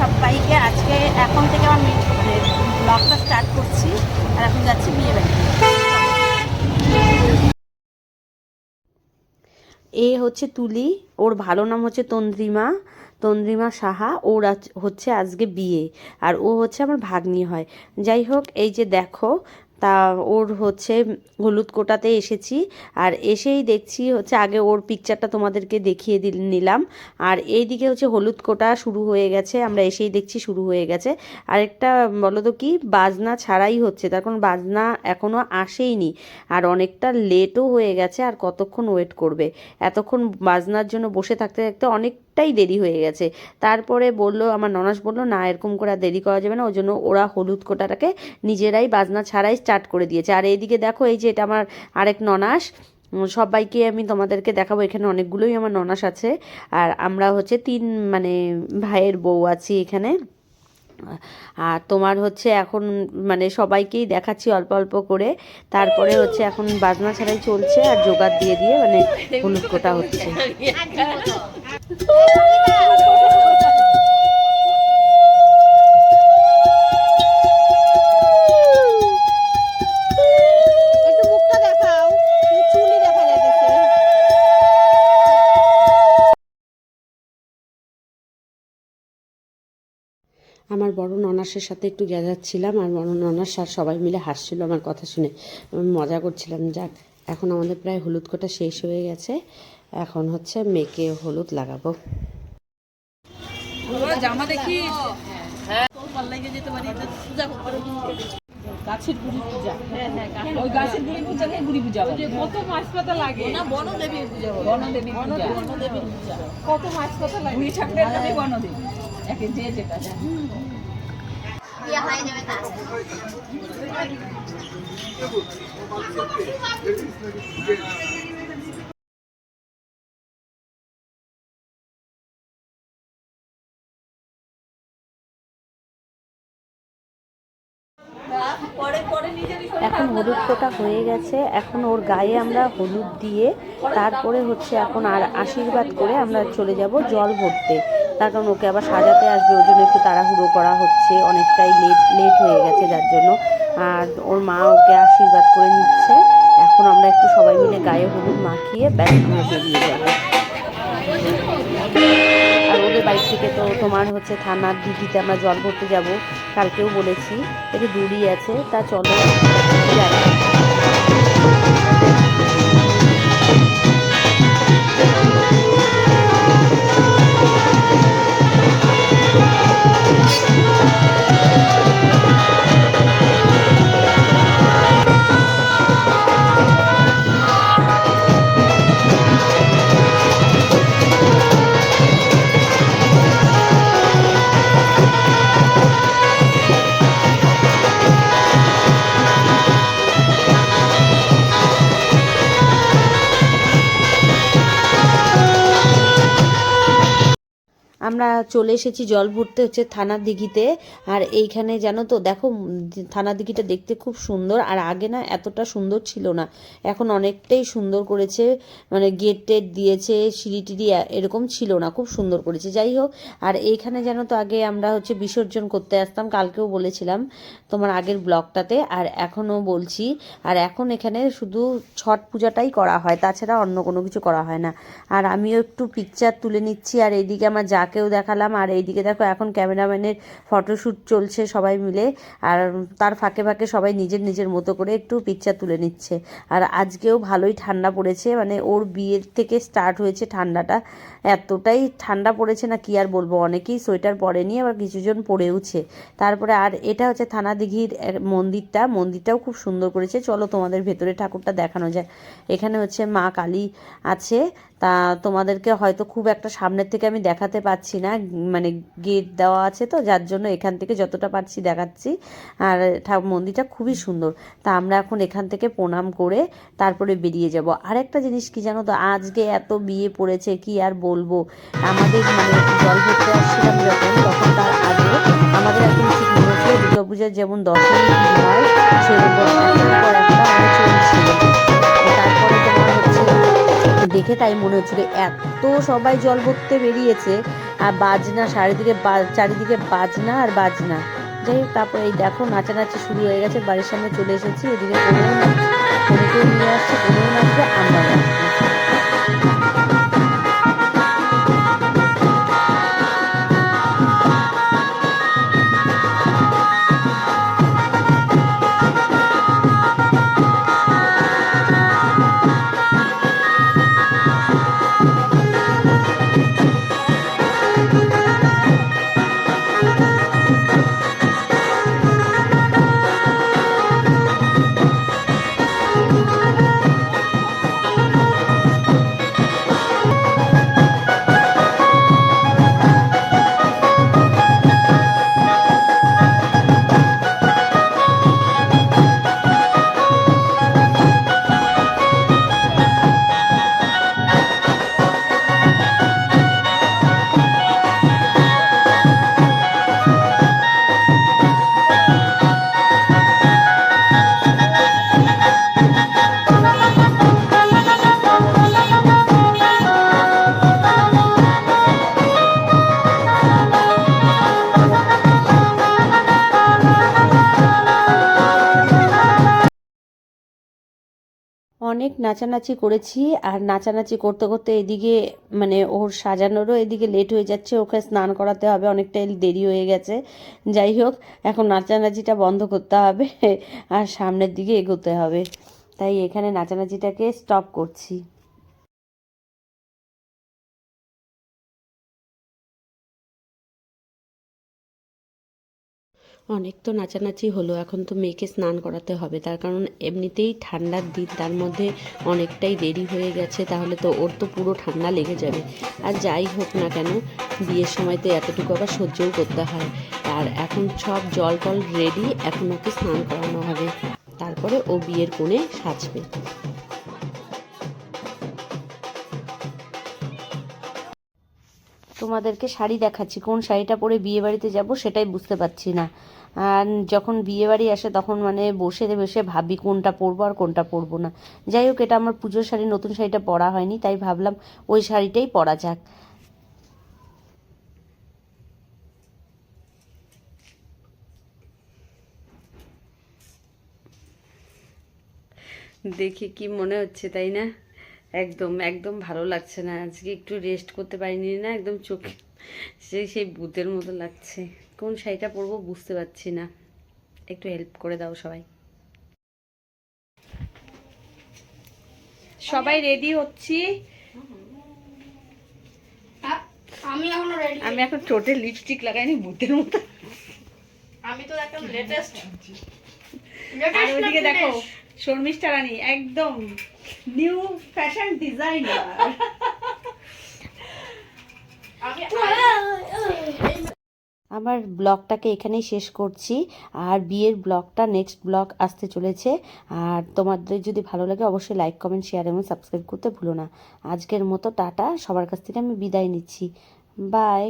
সবাইকে আজকে এখন থেকে আমি ব্লগটা স্টার্ট করছি আর এখন যাচ্ছি বিয়ে বাড়ি। এ হচ্ছে তুলি, ওর ভালো নাম হচ্ছে তন্দ্রিমা তন্দ্রিমা সাহা, ওর হচ্ছে আজকে বিয়ে, আর ও হচ্ছে আমার ভাগ্নি হয়। যাই হোক, এই যে দেখো তা ওর হচ্ছে হলুদ কোটাতে এসেছি। আর এসেই দেখছি হচ্ছে আগে ওর পিকচারটা তোমাদেরকে দেখিয়ে দিল, নিলাম। আর এইদিকে হচ্ছে হলুদ কোটা শুরু হয়ে গেছে, আমরা এসেই দেখছি শুরু হয়ে গেছে। আরেকটা বলো তো কি, বাজনা ছাড়াই হচ্ছে, তার কারণ বাজনা এখনও আসেইনি। আর অনেকটা লেটও হয়ে গেছে, আর কতক্ষণ ওয়েট করবে? এতক্ষণ বাজনার জন্য বসে থাকতে থাকতে অনেকটাই দেরি হয়ে গেছে। তারপরে বলল, আমার ননাস বলল, না, এরকম করে আর দেরি করা যাবে না। ওই জন্য ওরা হলুদ কোটাটাকে নিজেরাই বাজনা ছাড়াই স্টার্ট করে দিয়েছে। আর এইদিকে দেখো, এই যে এটা আমার আরেক ননাস সবাইকে আমি তোমাদেরকে দেখাবো। এখানে অনেকগুলোই আমার ননাস আছে। আর আমরা হচ্ছে তিন মানে ভাইয়ের বউ আছি এখানে। আর তোমার হচ্ছে এখন মানে সবাইকেই দেখাচ্ছি অল্প অল্প করে। তারপরে হচ্ছে এখন বাজনা ছাড়াই চলছে আর জোগাড় দিয়ে দিয়ে মানে হলুদ কোটা হচ্ছে। আমার বড় ননাসের সাথে একটু গেজাচ্ছিলাম আর বড় ননাস আর সবাই মিলে হাসছিল আমার কথা শুনে। মজা করছিলাম, যাক। এখন আমাদের প্রায় হলুদ কোটা শেষ হয়ে গেছে। এখন হচ্ছে মেয়েকে হলুদ লাগাবো। জামা দেখি। গাছের গুড়ি পূজা। গুড়ি পূজা বলে। কত মাছ পাতা লাগে না বনদেবীর পূজা বনদেবী বনদেবীর পূজা। কত মাছ পাতা লাগে। বুড়ি ঠাকুরের নামে বনদেবী। একে যে যেটা। এখন হলুদ কোটা হয়ে গেছে। এখন ওর গায়ে আমরা হলুদ দিয়ে তারপরে হচ্ছে এখন আর আশীর্বাদ করে আমরা চলে যাব জল ভরতে। তার কারণ ওকে আবার সাজাতে আসবে ওই জন্য একটু তাড়াহুড়ো করা হচ্ছে, অনেকটাই লেট লেট হয়ে গেছে যার জন্য। আর ওর মা ওকে আশীর্বাদ করে নিচ্ছে। এখন আমরা একটু সবাই মিলে গায়ে হলুদ মাখিয়ে ব্যাগ নিয়ে বেরিয়ে যাব। আর ওদের বাড়ি থেকে তো তোমার হচ্ছে থানার দিঘিতে আমরা জল ভরতে যাব, কালকেও বলেছি। একটু দূরই আছে, তা চলো। যাই। আমরা চলে এসেছি জল ভরতে হচ্ছে থানার দিঘিতে। আর এইখানে জানো তো, দেখো থানার দিঘিটা দেখতে খুব সুন্দর, আর আগে না এতটা সুন্দর ছিল না। এখন অনেকটাই সুন্দর করেছে মানে গেট টেট দিয়েছে, সিঁড়ি টিড়ি এরকম ছিল না, খুব সুন্দর করেছে। যাই হোক, আর এইখানে জানো তো, আগে আমরা হচ্ছে বিসর্জন করতে আসতাম, কালকেও বলেছিলাম তোমার আগের ব্লগটাতে, আর এখনও বলছি, আর এখন এখানে শুধু ছট পূজাটাই করা হয়, তাছাড়া অন্য কোনো কিছু করা হয় না। আর আমিও একটু পিকচার তুলে নিচ্ছি, আর এইদিকে আমার যাকেও দেখালাম। আর এইদিকে দেখো, এখন ক্যামেরাম্যানের ফটোশ্যুট চলছে সবাই মিলে। আর তার ফাঁকে ফাঁকে সবাই নিজের নিজের মতো করে একটু পিকচার তুলে নিচ্ছে। আর আজকেও ভালোই ঠান্ডা পড়েছে। মানে ওর বিয়ের থেকে স্টার্ট হয়েছে ঠান্ডাটা। এতটাই ঠান্ডা পড়েছে না কি আর বলব? অনেকেই সোয়েটার পরেনি, আবার কিছুজন পরেওছে। তারপরে আর এটা হচ্ছে থানা দিঘির মন্দিরটা। মন্দিরটাও খুব সুন্দর করেছে। চলো তোমাদের ভেতরে ঠাকুরটা দেখানো যায় এখানে হচ্ছে মা কালী আছে। তা তোমাদেরকে হয়তো খুব একটা সামনের থেকে আমি দেখাতে পাচ্ছি না। মানে গেট দেওয়া আছে তো, যার জন্য এখান থেকে যতটা পারছি দেখাচ্ছি। আর মন্দিরটা খুবই সুন্দর। তা আমরা এখন এখান থেকে প্রণাম করে তারপরে বেরিয়ে যাব। আর একটা জিনিস কি জানো তো, আজকে এত বিয়ে পড়েছে, কি আর বলব? আমাদের মানে জল ভরতে আসছিলাম যখন, তখন তার আগে আমাদের এখন ঠিক মনে দুর্গাপূজার যেমন দর্শন হয়, সেরকম একটা মানে চলছিল। তারপরে দেখে তাই মনে হচ্ছিল এত সবাই জল ভরতে বেরিয়েছে, আর বাজনা চারিদিকে চারিদিকে বাজনা আর বাজনা। যাই হোক, তারপরে এই দেখো, নাচানাচি শুরু হয়ে গেছে, বাড়ির সামনে চলে এসেছি, এদিকে নিয়ে আসছে আমরা নাচবো অনেক নাচানাচি করেছি আর নাচানাচি করতে করতে এদিকে মানে ওর সাজানোরও এদিকে লেট হয়ে যাচ্ছে, ওকে স্নান করাতে হবে, অনেকটাই দেরি হয়ে গেছে। যাই হোক, এখন নাচানাচিটা বন্ধ করতে হবে, আর সামনের দিকে এগোতে হবে। তাই এখানে নাচানাচিটাকে স্টপ করছি। অনেক তো নাচানাচি হলো, এখন তো মেয়েকে স্নান করাতে হবে। তার কারণ এমনিতেই ঠান্ডার দিন, তার মধ্যে অনেকটাই দেরি হয়ে গেছে, তাহলে তো ওর তো পুরো ঠান্ডা লেগে যাবে। আর যাই হোক না কেন, বিয়ের সময় তো এতটুকু আবার সহ্যও করতে হয়। আর এখন সব জল টল রেডি এখন ওকে স্নান করানো হবে। তারপরে ও বিয়ের কোণে সাজবে। তোমাদেরকে শাড়ি দেখাচ্ছি। কোন শাড়িটা পরে বিয়ে বাড়িতে যাব সেটাই বুঝতে পারছি না। আর যখন বিয়ে বাড়ি আসে তখন মানে বসে বসে ভাবি কোনটা পরবো আর কোনটা পরবো না। যাই হোক, এটা আমার পুজোর শাড়ি, নতুন শাড়িটা পরা হয়নি, তাই ভাবলাম ওই শাড়িটাই পরা যাক। দেখে কি মনে হচ্ছে, তাই না? একদম একদম ভালো লাগছে না। আজকে একটু রেস্ট করতে পারিনি না একদম চোখে সেই সেই ভূতের মতো লাগছে। কোন শাড়িটা পরবো বুঝতে পারছি না। একটু হেল্প করে দাও সবাই। সবাই রেডি হচ্ছি? আমি এখনও রেডি আমি এখন ঠোঁটে লিপস্টিক লাগাইনি ভূতের মতো। আমি তো একদম লেটেস্ট আর ওইদিকে দেখো শর্মিষ্ঠা রানী, একদম নিউ ফ্যাশন ডিজাইনার আমার ব্লগটাকে এখানেই শেষ করছি, আর বিয়ের ব্লগটা নেক্সট ব্লগ আসতে চলেছে। আর তোমাদের যদি ভালো লাগে, অবশ্যই লাইক কমেন্ট শেয়ার এবং সাবস্ক্রাইব করতে ভুলো না। আজকের মতো টাটা, সবার কাছ থেকে আমি বিদায় নিচ্ছি। বাই